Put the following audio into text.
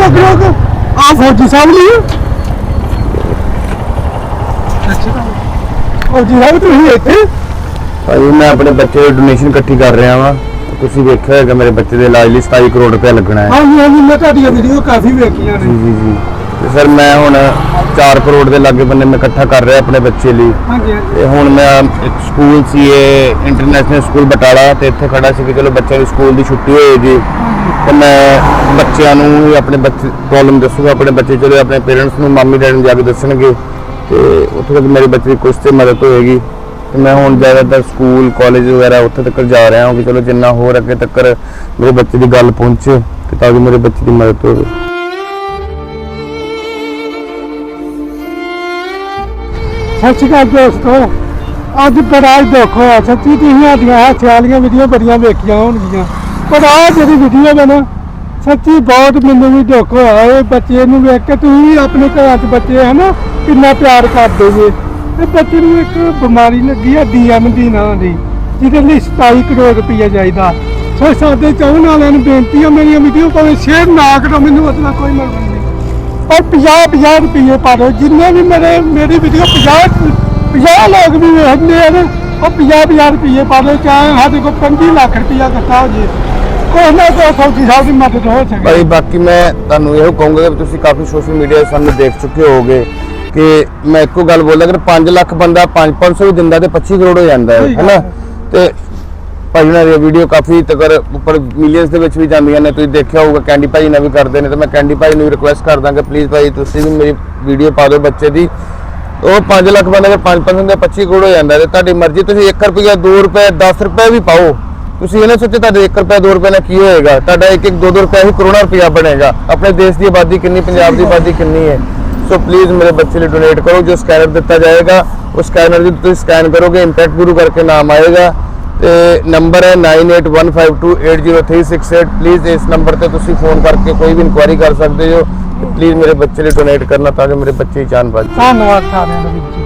ਰੁਕ ਰੁਕ ਆ ਫੌਜੀ ਸਾਹਿਬ ਲਈ ਫੌਜੀ ਸਾਹਿਬ ਤੁਸੀਂ ਇੱਥੇ? ਭਾਜੀ ਮੈਂ ਆਪਣੇ ਬੱਚੇ ਦੀ ਡੋਨੇਸ਼ਨ ਇਕੱਠੀ ਕਰ ਰਿਹਾ ਵਾਂ। ਤੁਸੀਂ ਵੇਖਿਆ ਹੋਵੇਗਾ ਮੇਰੇ ਬੱਚੇ ਦੇ ਇਲਾਜ ਲਈ 27 ਕਰੋੜ ਰੁਪਏ ਲੱਗਣਾ ਹੈ। ਹਾਂਜੀ ਹਾਂਜੀ ਮੈਂ ਤੁਹਾਡੀਆਂ ਵੀਡੀਓ ਕਾਫੀ ਵੇਖੀਆਂ ਜੀ ਨੇ ਜੀ ਜੀ। ਤੇ ਸਰ ਮੈਂ ਹੁਣ 4 ਕਰੋੜ ਦੇ ਲਾਗੇ ਬੰਨੇ ਮੈਂ ਇਕੱਠਾ ਕਰ ਰਿਹਾ ਆਪਣੇ ਬੱਚੇ ਲਈ। ਹਾਂਜੀ। ਤੇ ਹੁਣ ਮੈਂ ਇੱਕ ਸਕੂਲ ਸੀ ਇਹ ਇੰਟਰਨੈਸ਼ਨਲ ਸਕੂਲ ਬਟਾਲਾ ਤੇ ਇੱਥੇ ਖੜਾ ਸੀ ਕਿ ਚਲੋ ਬੱਚਿਆਂ ਦੀ ਸਕੂਲ ਦੀ ਛੁੱਟੀ ਹੋਏਗੀ। ਤੇ ਮੈਂ ਬੱਚਿਆਂ ਨੂੰ ਵੀ ਆਪਣੇ ਬੱਚੇ ਪ੍ਰੋਬਲਮ ਦੱਸੂਗਾ ਆਪਣੇ ਬੱਚੇ ਚਲੋ ਆਪਣੇ ਪੇਰੈਂਟਸ ਨੂੰ ਮਾਮੀ ਡੈਡੀ ਨੂੰ ਜਾ ਕੇ ਦੱਸਣਗੇ। ਤੇ ਉੱਥੇ ਤੱਕ ਮੇਰੇ ਬੱਚੇ ਦੀ ਕੁਛ ਤੇ ਮਦਦ ਹੋਏਗੀ। ਤੇ ਮੈਂ ਹੁਣ ਜ਼ਿਆਦਾਤਰ ਸਕੂਲ ਕਾਲਜ ਵਗੈਰਾ ਉੱਥੇ ਤੱਕ ਜਾ ਰਿਹਾ ਹਾਂ ਕਿ ਚਲੋ ਜਿੰਨਾ ਹੋਰ ਅੱਗੇ ਤੱਕ ਮੇਰੇ ਬੱਚੇ ਦੀ ਗੱਲ ਪਹੁੰਚੇ ਤੇ ਤਾਂ ਕਿ ਮੇਰੇ ਬੱਚੇ ਦੀ ਮਦਦ ਹੋਵੇ। ਸਤਿ ਸ਼੍ਰੀ ਅਕਾਲ ਦੋਸਤੋ। ਅੱਜ ਬੜਾ ਹੀ ਦੁੱਖ ਹੋਇਆ ਸੱਚੀ ਤੁਸੀਂ ਸਾਡੀਆਂ ਹਾਸੇ ਵਾਲੀਆਂ ਵੀਡੀਓ ਬੜੀਆਂ ਵੇਖੀਆਂ ਹੋਣਗੀਆਂ। ਪਰ ਆਹ ਜਿਹੜੀ ਵੀਡੀਓ ਹੈ ਨਾ, ਸੱਚੀ ਬਹੁਤ ਮੈਨੂੰ ਵੀ ਦੁੱਖ ਹੋਇਆ ਇਹ ਬੱਚੇ ਨੂੰ ਵੇਖ ਕੇ। ਤੁਸੀਂ ਵੀ ਆਪਣੇ ਘਰਾਂ 'ਚ ਬੱਚੇ ਹੈ ਨਾ, ਕਿੰਨਾ ਪਿਆਰ ਕਰਦੇ ਜੇ। ਤੇ ਬੱਚੇ ਨੂੰ ਇੱਕ ਬਿਮਾਰੀ ਲੱਗੀ ਆ ਡੀਐਮਡੀ ਨਾਂ ਦੀ, ਜਿਹਦੇ ਲਈ 27 ਕਰੋੜ ਰੁਪਈਆ ਚਾਹੀਦਾ। ਸੋ ਸਾਡੇ ਚਾਹਣ ਵਾਲਿਆਂ ਨੂੰ ਬੇਨਤੀ ਆ, ਮੇਰੀਆਂ ਵੀਡੀਓ ਭਾਵੇਂ ਸ਼ੇਅਰ ਨਾ ਕਰੋ, ਮੈਨੂੰ ਉਹਦਾ ਕੋਈ ਮਤਲਬ ਔਰ 50 50 ਰੁਪਏ ਪਾ ਦਿਓ। ਜਿੰਨੇ ਵੀ ਮੇਰੇ ਮੇਰੀ ਵੀਡੀਓ 50 50 ਲੋਕ ਵੀ ਵੇਖਦੇ ਆ ਨਾ ਉਹ 50 50 ਰੁਪਏ ਪਾ ਦਿਓ। ਚਾਹੇ ਸਾਡੇ ਕੋਲ 25 ਲੱਖ ਰੁਪਇਆ ਇਕੱਠਾ ਹੋ ਜੇ। ਕੋਈ ਨਾ ਕੋਈ ਫੌਜੀ ਸਾਹਿਬ ਦੀ ਮਦਦ ਹੋ ਸਕੇ ਭਾਈ ਬਾਕੀ ਮੈਂ ਤੁਹਾਨੂੰ ਇਹੋ ਕਹੂੰਗਾ ਕਿ ਤੁਸੀਂ ਕਾਫੀ ਸੋਸ਼ਲ ਮੀਡੀਆ ਸਾਨੂੰ ਦੇਖ ਚੁੱਕੇ ਹੋਵੋਗੇ ਕਿ ਮੈਂ ਇੱਕੋ ਗੱਲ ਬੋਲਦਾ ਕਿ 5 ਲੱਖ ਬੰਦਾ 5-500 ਵੀ ਦਿੰਦਾ ਤੇ 25 ਕਰੋੜ ਹੋ ਜਾਂਦਾ ਹੈ ਹੈਨਾ। ਤੇ ਭਾਈ ਨਾਲ ਇਹ ਵੀਡੀਓ ਕਾਫੀ ਤਕਰ ਉੱਪਰ ਮਿਲੀਅਨਸ ਦੇ ਵਿੱਚ ਵੀ ਜਾਂਦੀਆਂ ਨੇ, ਤੁਸੀਂ ਦੇਖਿਆ ਹੋਊਗਾ ਕੈਂਡੀ ਭਾਈ ਨਾਲ ਵੀ ਕਰਦੇ ਨੇ, ਤਾਂ ਮੈਂ ਕੈਂਡੀ ਭਾਈ ਨੂੰ ਰਿਕੁਐਸਟ ਕਰਦਾ ਕਿ ਪਲੀਜ਼ ਭਾਈ ਤੁਸੀਂ ਵੀ ਮੇਰੀ ਵੀਡੀਓ ਪਾ ਦਿਓ ਬੱਚੇ ਦੀ। ਉਹ 5 ਲੱਖ ਬੰਦੇ ਦੇ 5-5 ਹੁੰਦੇ 25 ਕਰੋੜ ਹੋ ਜਾਂਦਾ ਤੇ ਤੁਹਾਡੀ ਮਰਜ਼ੀ, ਤੁਸੀਂ 1 ਰੁਪਿਆ 2 ਰੁਪਏ 10 ਰੁਪਏ ਵੀ ਪਾਓ। ਤੁਸੀਂ ਇਹ ਨਾ ਸੋਚੋ ਤੁਹਾਡੇ 1 ਰੁਪਏ 2 ਰੁਪਏ ਨਾਲ ਕੀ ਹੋਏਗਾ? ਤੁਹਾਡਾ 1 1 2 2 ਰੁਪਏ ਹੀ ਕਰੋੜਾਂ ਰੁਪਇਆ ਬਣੇਗਾ। ਆਪਣੇ ਦੇਸ਼ ਦੀ ਆਬਾਦੀ ਕਿੰਨੀ, ਪੰਜਾਬ ਦੀ ਆਬਾਦੀ ਕਿੰਨੀ ਹੈ। ਸੋ ਪਲੀਜ਼ ਮੇਰੇ ਬੱਚੇ ਲਈ ਡੋਨੇਟ ਕਰੋ, ਜੋ ਸਕੈਨਰ ਦਿੱਤਾ ਜਾਏਗਾ ਉਸ ਸਕੈਨਰ ਦੀ ਤੁਸੀਂ ਸਕੈਨ ਕਰੋਗੇ ਇੰਪੈਕਟ ਗੁਰੂ ਕਰਕੇ ਨਾਮ ਆਏਗਾ। ਤੇ ਨੰਬਰ ਹੈ 9815228038 ਪਲੀਜ਼ ਇਸ ਨੰਬਰ ਤੇ ਤੁਸੀਂ ਫੋਨ ਕਰਕੇ ਕੋਈ ਵੀ ਇਨਕੁਆਇਰੀ ਕਰ ਸਕਦੇ ਹੋ। ਪਲੀਜ਼ ਮੇਰੇ ਬੱਚੇ ਲਈ ਡੋਨੇਟ ਕਰਨਾ ਤਾਂ ਜੋ ਮੇਰੇ ਬੱਚੇ ਦੀ ਜਾਨ ਬਚ ਜਾਏ ਧੰਨਵਾਦ ਸਾਰਿਆਂ ਦਾ ਵੀਰ ਜੀ।